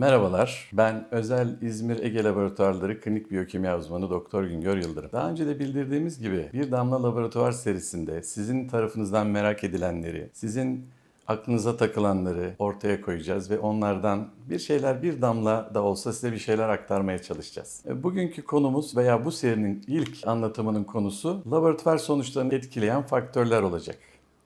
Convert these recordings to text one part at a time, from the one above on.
Merhabalar, ben Özel İzmir Ege Laboratuvarları Klinik Biyokimya Uzmanı Doktor Güngör Yıldırım. Daha önce de bildirdiğimiz gibi bir damla laboratuvar serisinde sizin tarafınızdan merak edilenleri, sizin aklınıza takılanları ortaya koyacağız ve onlardan bir şeyler bir damla da olsa size bir şeyler aktarmaya çalışacağız. E, Bugünkü konumuz veya bu serinin ilk anlatımının konusu laboratuvar sonuçlarını etkileyen faktörler olacak.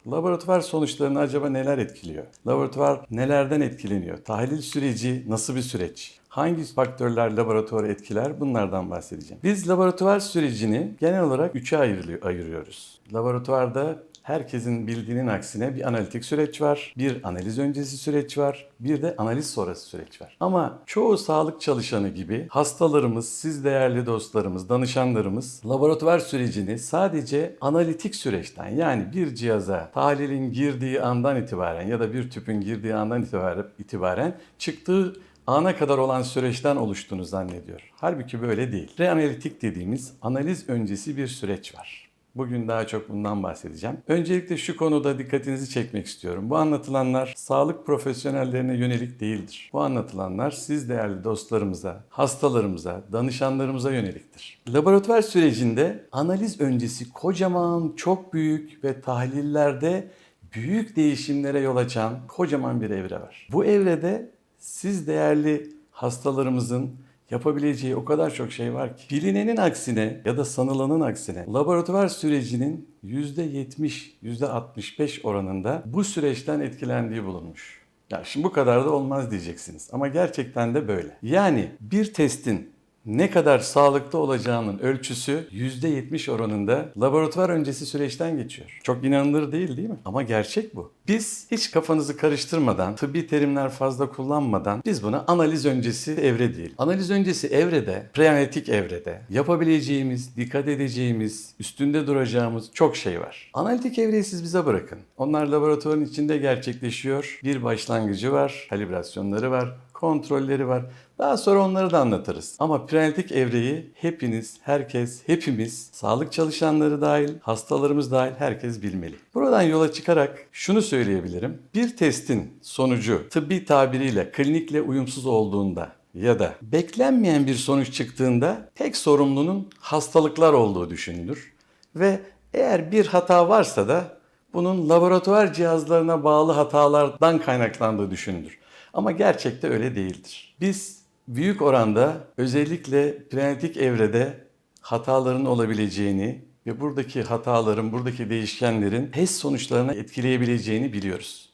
Laboratuvar sonuçlarını acaba neler etkiliyor? Laboratuvar nelerden etkileniyor? Tahlil süreci nasıl bir süreç? Hangi faktörler laboratuvarı etkiler? Bunlardan bahsedeceğim. Biz laboratuvar sürecini genel olarak üçe ayrılıyor- ayırıyoruz. Laboratuvarda herkesin bildiğinin aksine bir analitik süreç var, bir analiz öncesi süreç var, bir de analiz sonrası süreç var. Ama çoğu sağlık çalışanı gibi hastalarımız, siz değerli dostlarımız, danışanlarımız laboratuvar sürecini sadece analitik süreçten yani bir cihaza tahlilin girdiği andan itibaren ya da bir tüpün girdiği andan itibaren, itibaren çıktığı ana kadar olan süreçten oluştuğunu zannediyor. Halbuki böyle değil. Reanalitik dediğimiz analiz öncesi bir süreç var. Bugün daha çok bundan bahsedeceğim. Öncelikle şu konuda dikkatinizi çekmek istiyorum. Bu anlatılanlar sağlık profesyonellerine yönelik değildir. Bu anlatılanlar siz değerli dostlarımıza, hastalarımıza, danışanlarımıza yöneliktir. Laboratuvar sürecinde analiz öncesi kocaman, çok büyük ve tahlillerde büyük değişimlere yol açan kocaman bir evre var. Bu evrede siz değerli hastalarımızın yapabileceği o kadar çok şey var ki. Bilinenin aksine ya da sanılanın aksine laboratuvar sürecinin %70, %65 oranında bu süreçten etkilendiği bulunmuş. Ya şimdi bu kadar da olmaz diyeceksiniz ama gerçekten de böyle. Yani bir testin ne kadar sağlıklı olacağının ölçüsü %70 oranında laboratuvar öncesi süreçten geçiyor. Çok inanılır değil değil mi? Ama gerçek bu. Biz hiç kafanızı karıştırmadan, tıbbi terimler fazla kullanmadan biz buna analiz öncesi evre diyelim. Analiz öncesi evrede, preanalitik evrede yapabileceğimiz, dikkat edeceğimiz, üstünde duracağımız çok şey var. Analitik evreyi siz bize bırakın. Onlar laboratuvarın içinde gerçekleşiyor. Bir başlangıcı var, kalibrasyonları var, kontrolleri var. Daha sonra onları da anlatırız. Ama preanalitik evreyi hepiniz, herkes, hepimiz, sağlık çalışanları dahil, hastalarımız dahil herkes bilmeli. Buradan yola çıkarak şunu söyleyebilirim. Bir testin sonucu tıbbi tabiriyle klinikle uyumsuz olduğunda ya da beklenmeyen bir sonuç çıktığında tek sorumlunun hastalıklar olduğu düşünülür. Ve eğer bir hata varsa da bunun laboratuvar cihazlarına bağlı hatalardan kaynaklandığı düşünülür. Ama gerçekte öyle değildir. Biz büyük oranda özellikle preanalitik evrede hataların olabileceğini ve buradaki hataların, buradaki değişkenlerin test sonuçlarına etkileyebileceğini biliyoruz.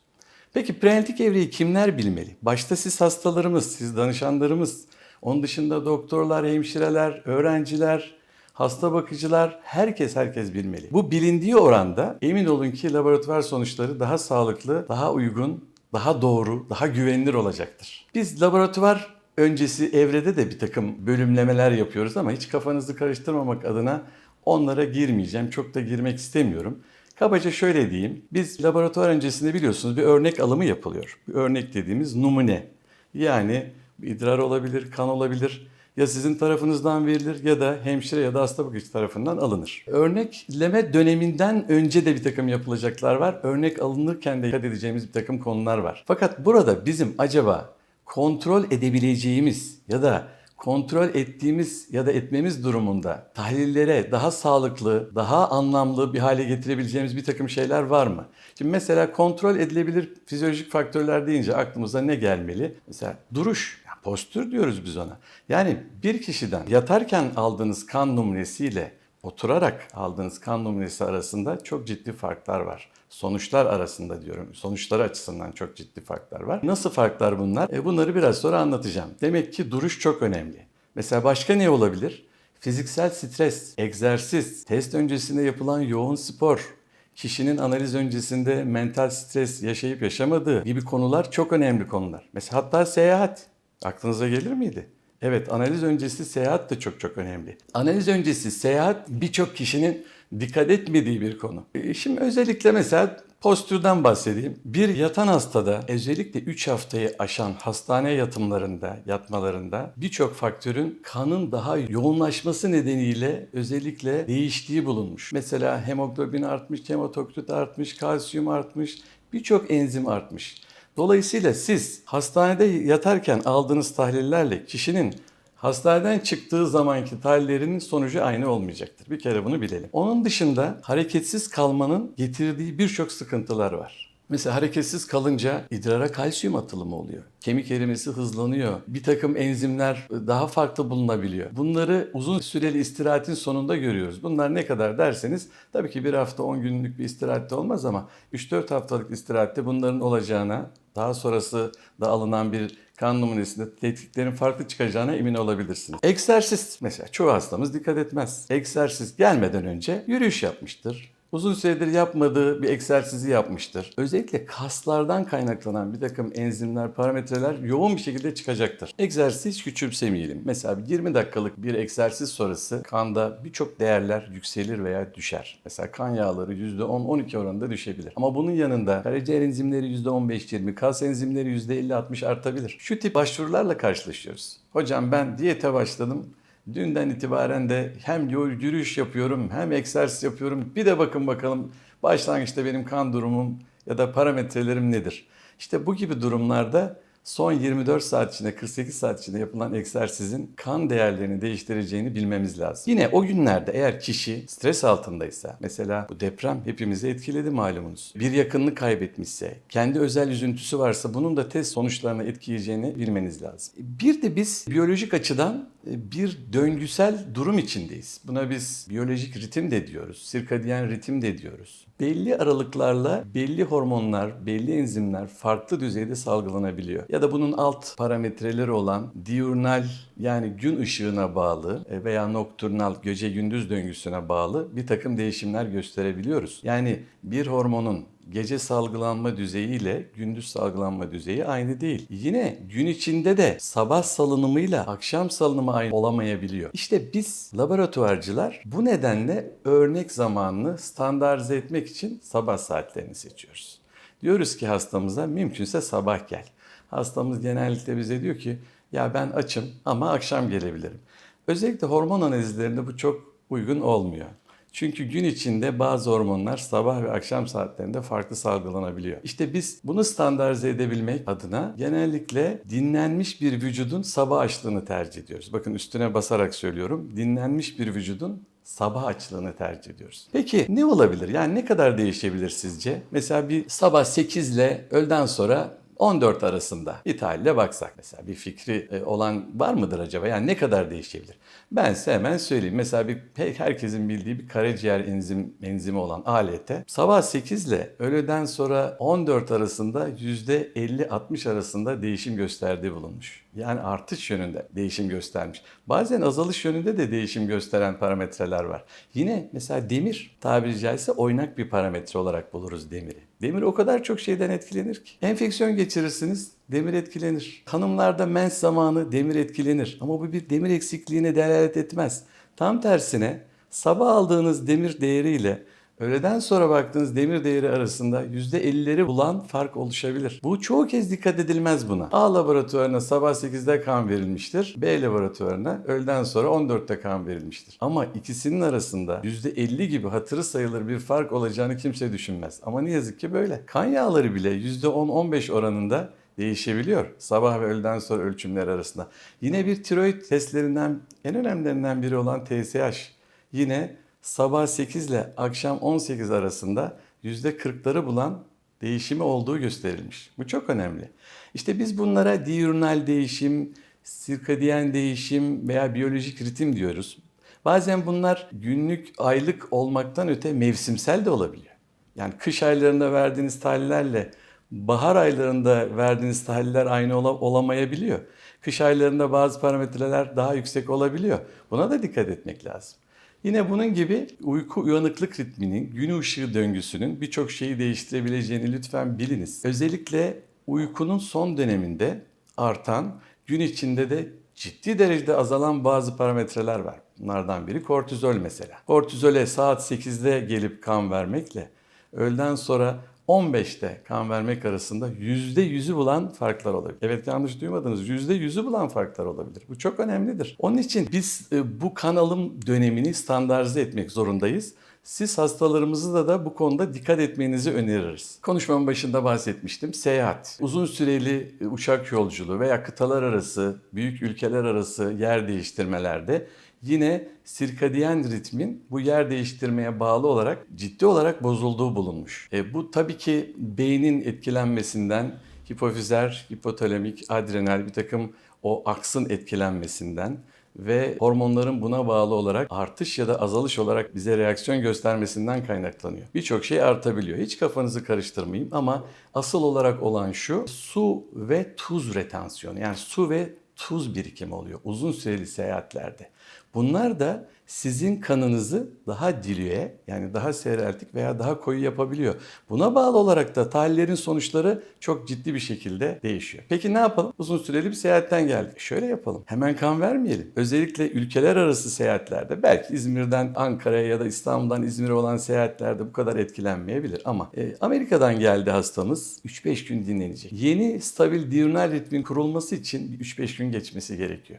Peki preanalitik evreyi kimler bilmeli? Başta siz hastalarımız, siz danışanlarımız, onun dışında doktorlar, hemşireler, öğrenciler, hasta bakıcılar, herkes herkes bilmeli. Bu bilindiği oranda emin olun ki laboratuvar sonuçları daha sağlıklı, daha uygun, daha doğru, daha güvenilir olacaktır. Biz laboratuvar öncesi evrede de bir takım bölümlemeler yapıyoruz ama hiç kafanızı karıştırmamak adına onlara girmeyeceğim. Çok da girmek istemiyorum. Kabaca şöyle diyeyim. Biz laboratuvar öncesinde biliyorsunuz bir örnek alımı yapılıyor. Bir örnek dediğimiz numune. Yani idrar olabilir, kan olabilir. Ya sizin tarafınızdan verilir ya da hemşire ya da hasta bakıcı tarafından alınır. Örnekleme döneminden önce de bir takım yapılacaklar var. Örnek alınırken de dikkat edeceğimiz bir takım konular var. Fakat burada bizim acaba kontrol edebileceğimiz ya da kontrol ettiğimiz ya da etmemiz durumunda tahlillere daha sağlıklı, daha anlamlı bir hale getirebileceğimiz bir takım şeyler var mı? Şimdi mesela kontrol edilebilir fizyolojik faktörler deyince aklımıza ne gelmeli? Mesela duruş, postür diyoruz biz ona. Yani bir kişiden yatarken aldığınız kan numunesiyle oturarak aldığınız kan numunesi arasında çok ciddi farklar var. Sonuçlar arasında diyorum. Sonuçları açısından çok ciddi farklar var. Nasıl farklar bunlar? E bunları biraz sonra anlatacağım. Demek ki duruş çok önemli. Mesela başka ne olabilir? Fiziksel stres, egzersiz, test öncesinde yapılan yoğun spor, kişinin analiz öncesinde mental stres yaşayıp yaşamadığı gibi konular çok önemli konular. Mesela hatta seyahat. Aklınıza gelir miydi? Evet, analiz öncesi seyahat de çok çok önemli. Analiz öncesi seyahat birçok kişinin dikkat etmediği bir konu. E, Şimdi özellikle mesela postürden bahsedeyim. Bir yatan hastada özellikle 3 haftayı aşan hastane yatımlarında, yatmalarında birçok faktörün kanın daha yoğunlaşması nedeniyle özellikle değiştiği bulunmuş. Mesela hemoglobin artmış, hematokrit artmış, kalsiyum artmış, birçok enzim artmış. Dolayısıyla siz hastanede yatarken aldığınız tahlillerle kişinin Hastaneden çıktığı zamanki tahlillerinin sonucu aynı olmayacaktır. Bir kere bunu bilelim. Onun dışında hareketsiz kalmanın getirdiği birçok sıkıntılar var. Mesela hareketsiz kalınca idrara kalsiyum atılımı oluyor. Kemik erimesi hızlanıyor. Bir takım enzimler daha farklı bulunabiliyor. Bunları uzun süreli istirahatin sonunda görüyoruz. Bunlar ne kadar derseniz tabii ki bir hafta 10 günlük bir istirahatte olmaz ama 3-4 haftalık istirahatte bunların olacağına daha sonrası da alınan bir kan numunesinde tetkiklerin farklı çıkacağına emin olabilirsiniz. Egzersiz mesela çoğu hastamız dikkat etmez. Egzersiz gelmeden önce yürüyüş yapmıştır. Uzun süredir yapmadığı bir egzersizi yapmıştır. Özellikle kaslardan kaynaklanan bir takım enzimler, parametreler yoğun bir şekilde çıkacaktır. Egzersizi hiç küçümsemeyelim. Mesela 20 dakikalık bir egzersiz sonrası kanda birçok değerler yükselir veya düşer. Mesela kan yağları %10-12 oranında düşebilir. Ama bunun yanında karaciğer enzimleri %15-20, kas enzimleri %50-60 artabilir. Şu tip başvurularla karşılaşıyoruz. Hocam ben diyete başladım. Dünden itibaren de hem yürüyüş yapıyorum hem egzersiz yapıyorum. Bir de bakın bakalım başlangıçta benim kan durumum ya da parametrelerim nedir? İşte bu gibi durumlarda son 24 saat içinde 48 saat içinde yapılan egzersizin kan değerlerini değiştireceğini bilmemiz lazım. Yine o günlerde eğer kişi stres altındaysa mesela bu deprem hepimizi etkiledi malumunuz. Bir yakınını kaybetmişse, kendi özel üzüntüsü varsa bunun da test sonuçlarına etkileyeceğini bilmeniz lazım. Bir de biz biyolojik açıdan bir döngüsel durum içindeyiz. Buna biz biyolojik ritim de diyoruz, sirkadiyen ritim de diyoruz. Belli aralıklarla belli hormonlar, belli enzimler farklı düzeyde salgılanabiliyor. Ya da bunun alt parametreleri olan diurnal yani gün ışığına bağlı e, veya nokturnal gece gündüz döngüsüne bağlı bir takım değişimler gösterebiliyoruz. Yani bir hormonun gece salgılanma düzeyi ile gündüz salgılanma düzeyi aynı değil. Yine gün içinde de sabah salınımıyla akşam salınımı aynı olamayabiliyor. İşte biz laboratuvarcılar bu nedenle örnek zamanını standartize etmek için sabah saatlerini seçiyoruz. Diyoruz ki hastamıza mümkünse sabah gel. Hastamız genellikle bize diyor ki ya ben açım ama akşam gelebilirim. Özellikle hormon analizlerinde bu çok uygun olmuyor. Çünkü gün içinde bazı hormonlar sabah ve akşam saatlerinde farklı salgılanabiliyor. İşte biz bunu standartize edebilmek adına genellikle dinlenmiş bir vücudun sabah açlığını tercih ediyoruz. Bakın üstüne basarak söylüyorum. Dinlenmiş bir vücudun sabah açlığını tercih ediyoruz. Peki ne olabilir? Yani ne kadar değişebilir sizce? Mesela bir sabah 8 ile öğleden sonra 14 arasında bir tahlile baksak mesela bir fikri e, olan var mıdır acaba? Yani ne kadar değişebilir? Ben size hemen söyleyeyim. Mesela bir herkesin bildiği bir karaciğer enzim enzimi olan ALT sabah 8 ile öğleden sonra 14 arasında %50-60 arasında değişim gösterdiği bulunmuş. Yani artış yönünde değişim göstermiş. Bazen azalış yönünde de değişim gösteren parametreler var. Yine mesela demir tabiri caizse oynak bir parametre olarak buluruz demiri. Demir o kadar çok şeyden etkilenir ki. Enfeksiyon geçirirsiniz, demir etkilenir. Tanımlarda mens zamanı demir etkilenir. Ama bu bir demir eksikliğine delalet etmez. Tam tersine sabah aldığınız demir değeriyle Öğleden sonra baktığınız demir değeri arasında %50'leri bulan fark oluşabilir. Bu çoğu kez dikkat edilmez buna. A laboratuvarına sabah 8'de kan verilmiştir. B laboratuvarına öğleden sonra 14'te kan verilmiştir. Ama ikisinin arasında %50 gibi hatırı sayılır bir fark olacağını kimse düşünmez. Ama ne yazık ki böyle. Kan yağları bile %10-15 oranında değişebiliyor sabah ve öğleden sonra ölçümler arasında. Yine bir tiroid testlerinden en önemlilerinden biri olan TSH yine sabah 8 ile akşam 18 arasında %40'ları bulan değişimi olduğu gösterilmiş. Bu çok önemli. İşte biz bunlara diurnal değişim, sirkadiyen değişim veya biyolojik ritim diyoruz. Bazen bunlar günlük, aylık olmaktan öte mevsimsel de olabiliyor. Yani kış aylarında verdiğiniz tahlillerle bahar aylarında verdiğiniz tahliller aynı olamayabiliyor. Kış aylarında bazı parametreler daha yüksek olabiliyor. Buna da dikkat etmek lazım. Yine bunun gibi uyku uyanıklık ritminin, gün ışığı döngüsünün birçok şeyi değiştirebileceğini lütfen biliniz. Özellikle uykunun son döneminde artan, gün içinde de ciddi derecede azalan bazı parametreler var. Bunlardan biri kortizol mesela. Kortizole saat 8'de gelip kan vermekle öğleden sonra 15'te kan vermek arasında %100'ü bulan farklar olabilir. Evet yanlış duymadınız. %100'ü bulan farklar olabilir. Bu çok önemlidir. Onun için biz e, bu kan alım dönemini standartize etmek zorundayız. Siz hastalarımızı da, da bu konuda dikkat etmenizi öneririz. Konuşmamın başında bahsetmiştim. Seyahat, uzun süreli e, uçak yolculuğu veya kıtalar arası, büyük ülkeler arası yer değiştirmelerde yine sirkadiyen ritmin bu yer değiştirmeye bağlı olarak ciddi olarak bozulduğu bulunmuş. E, bu tabii ki beynin etkilenmesinden, hipofizer, hipotalamik, adrenal bir takım o aksın etkilenmesinden ve hormonların buna bağlı olarak artış ya da azalış olarak bize reaksiyon göstermesinden kaynaklanıyor. Birçok şey artabiliyor. Hiç kafanızı karıştırmayayım ama asıl olarak olan şu su ve tuz retansiyonu yani su ve tuz birikimi oluyor uzun süreli seyahatlerde. Bunlar da sizin kanınızı daha dilüye yani daha seyreltik veya daha koyu yapabiliyor. Buna bağlı olarak da tahlillerin sonuçları çok ciddi bir şekilde değişiyor. Peki ne yapalım? Uzun süreli bir seyahatten geldik. Şöyle yapalım. Hemen kan vermeyelim. Özellikle ülkeler arası seyahatlerde belki İzmir'den Ankara'ya ya da İstanbul'dan İzmir'e olan seyahatlerde bu kadar etkilenmeyebilir. Ama e, Amerika'dan geldi hastamız 3-5 gün dinlenecek. Yeni stabil diurnal ritmin kurulması için 3-5 gün geçmesi gerekiyor.